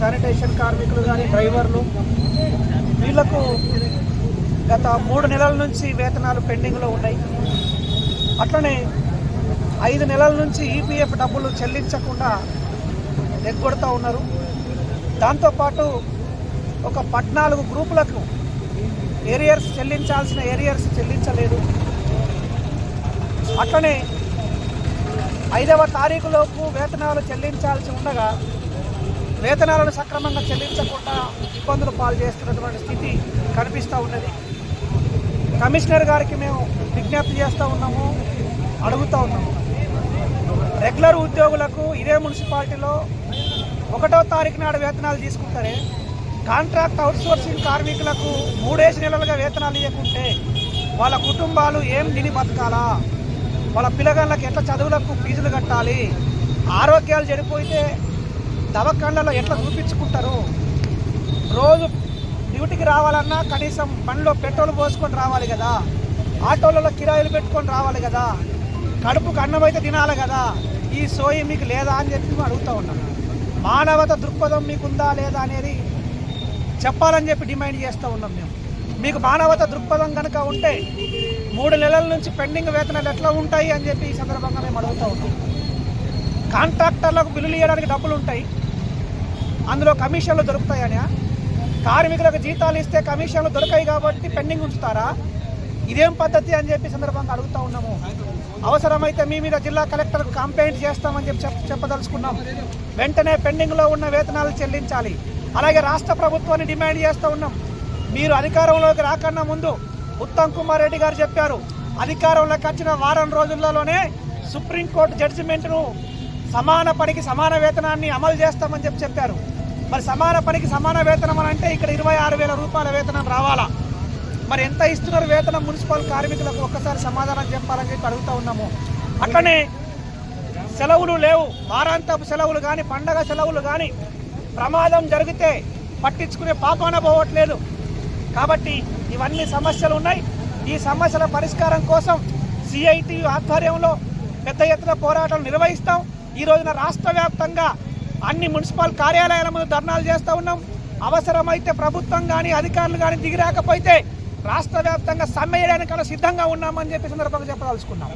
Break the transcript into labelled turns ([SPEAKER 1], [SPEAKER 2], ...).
[SPEAKER 1] Sanitation కార్మికులు కానీ డ్రైవర్లు వీళ్ళకు గత మూడు నెలల నుంచి వేతనాలు పెండింగ్లో ఉన్నాయి. అట్లనే ఐదు నెలల నుంచి ఈపీఎఫ్ డబ్బులు చెల్లించకుండా ఎగ్గొడుతూ ఉన్నారు. దాంతోపాటు ఒక పద్నాలుగు గ్రూపులకు ఏరియర్స్ చెల్లించాల్సిన ఏరియర్స్ చెల్లించలేదు. అట్లనే ఐదవ తారీఖులోపు వేతనాలు చెల్లించాల్సి ఉండగా వేతనాలను సక్రమంగా చెల్లించకుండా ఇబ్బందులు పాలు చేస్తున్నటువంటి స్థితి కనిపిస్తూ ఉన్నది. కమిషనర్ గారికి మేము విజ్ఞప్తి చేస్తూ ఉన్నాము అడుగుతూ ఉన్నాము. రెగ్యులర్ ఉద్యోగులకు ఇదే మున్సిపాలిటీలో ఒకటో తారీఖు నాడు వేతనాలు తీసుకుంటారే? కాంట్రాక్ట్ అవుట్సోర్సింగ్ కార్మికులకు మూడేసి నెలలుగా వేతనాలు ఇవ్వకుంటే వాళ్ళ కుటుంబాలు ఏం తిని బతకాలా? వాళ్ళ పిల్లగాళ్ళకి ఎట్లా చదువులకు ఫీజులు కట్టాలి? ఆరోగ్యాలు చెడిపోతే దవాఖాన్లలో ఎట్లా చూపించుకుంటారు? రోజు డ్యూటీకి రావాలన్నా కనీసం బండిలో పెట్రోల్ పోసుకొని రావాలి కదా. ఆటోలలో కిరాయిలు పెట్టుకొని రావాలి కదా. కడుపుకు అన్నం అయితే తినాలి కదా. ఈ సోయి మీకు లేదా అని చెప్పి మేము అడుగుతూ ఉన్నాను మానవత దృక్పథం మీకుందా లేదా అనేది చెప్పాలని చెప్పి డిమాండ్ చేస్తూ ఉన్నాం మేము. మీకు మానవత దృక్పథం కనుక ఉంటే మూడు నెలల నుంచి పెండింగ్ వేతనాలు ఎట్లా ఉంటాయి అని చెప్పి ఈ సందర్భంగా మేము అడుగుతూ ఉన్నాం. కాంట్రాక్టర్లకు బిల్లులు ఇవ్వడానికి డబ్బులు ఉంటాయి. అందులో కమిషన్లు దొరుకుతాయని కార్మికులకు జీతాలు ఇస్తే కమిషన్లు దొరకాయి కాబట్టి పెండింగ్ ఉంచుతారా? ఇదేం పద్ధతి అని చెప్పి సందర్భంగా అడుగుతూ ఉన్నాము. అవసరమైతే మీ మీద జిల్లా కలెక్టర్కు కంప్లైంట్ చేస్తామని చెప్పి చెప్ చెప్పదలుచుకున్నాం. వెంటనే పెండింగ్లో ఉన్న వేతనాలు చెల్లించాలి. అలాగే రాష్ట్ర ప్రభుత్వాన్ని డిమాండ్ చేస్తూ ఉన్నాం. మీరు అధికారంలోకి రాకన్నా ముందు ఉత్తమ్ కుమార్ రెడ్డి గారు చెప్పారు. అధికారంలోకి వచ్చిన వారం రోజుల్లోనే సుప్రీంకోర్టు జడ్జిమెంట్ను సమాన పనికి సమాన వేతనాన్ని అమలు చేస్తామని చెప్పి చెప్పారు. మరి సమాన పనికి సమాన వేతనం అని అంటే ఇక్కడ ఇరవై ఆరు వేల రూపాయల వేతనం రావాలా? మరి ఎంత ఇస్తున్నారు వేతనం మున్సిపల్ కార్మికులకు? ఒక్కసారి సమాధానం చెప్పాలని చెప్పి అడుగుతూ ఉన్నాము. అట్లనే సెలవులు లేవు. వారాంతపు సెలవులు కానీ పండగ సెలవులు కానీ ప్రమాదం జరిగితే పట్టించుకునే పాపాన పోవట్లేదు. కాబట్టి ఇవన్నీ సమస్యలు ఉన్నాయి. ఈ సమస్యల పరిష్కారం కోసం సిఐటి ఆధ్వర్యంలో పెద్ద ఎత్తున పోరాటాలు నిర్వహిస్తాం. ఈ రోజున రాష్ట్ర వ్యాప్తంగా అన్ని మున్సిపల్ కార్యాలయాల ముందు ధర్నాలు చేస్తూ ఉన్నాం. అవసరమైతే ప్రభుత్వం కానీ అధికారులు కానీ దిగిరాకపోతే రాష్ట్ర వ్యాప్తంగా సమ్మె చేయడానికి సిద్ధంగా ఉన్నామని చెప్పి సందర్భంగా చెప్పదలుచుకున్నాం.